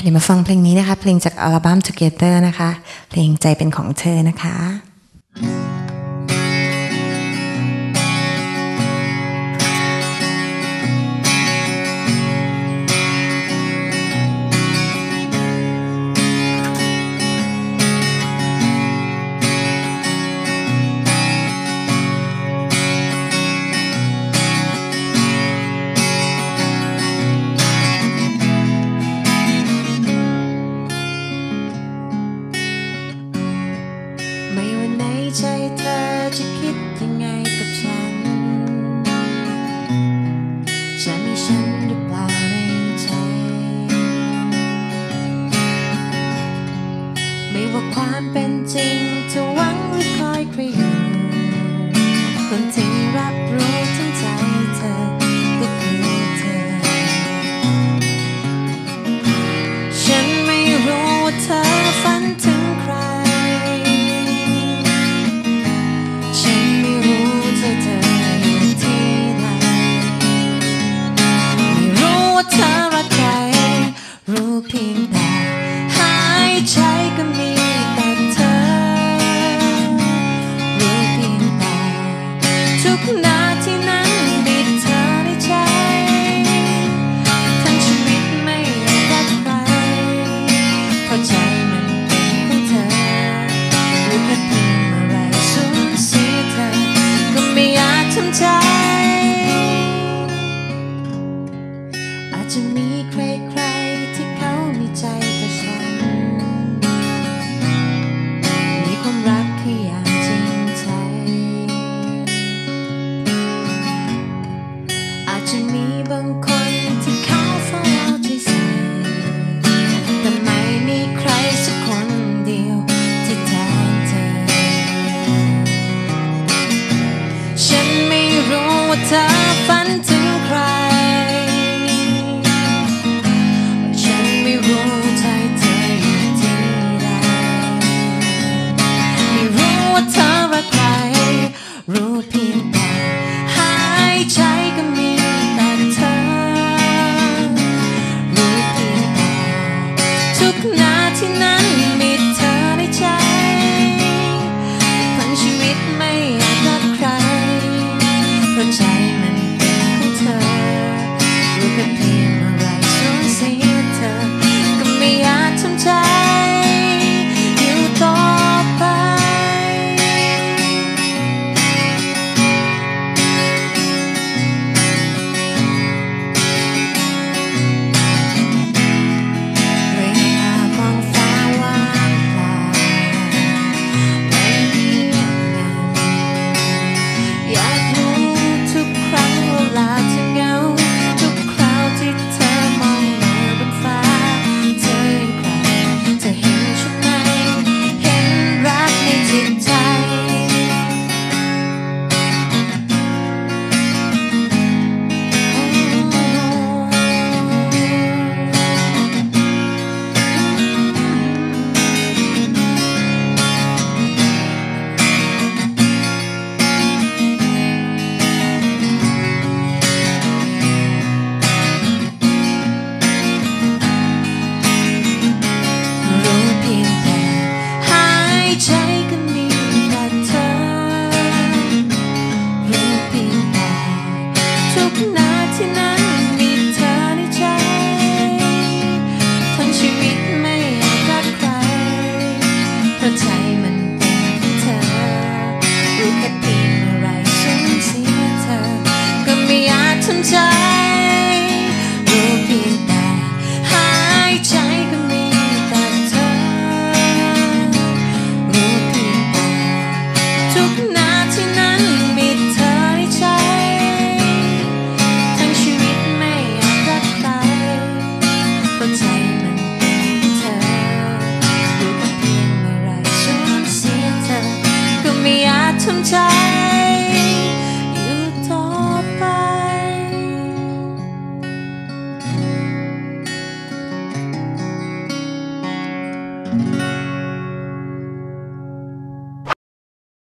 เดี๋ยวมาฟังเพลงนี้นะคะ เพลงจากอัลบั้ม Together นะคะ เพลงใจเป็นของเธอนะคะ จริงจะหวังหรือคอยครอยู่คนที่รับรู้ทั้งใจเธอก็คือเธอ ฉันไม่รู้ว่าเธอฝันถึงใคร ฉันไม่รู้เธอเธออยู่ที่ไหนไม่รู้ว่าเธอาใจมันเป็ของเธอรือแค่เพียงอะไรสูญเสียเธอก็ไม่อาจทำใจอาจจะมี เธอ the time.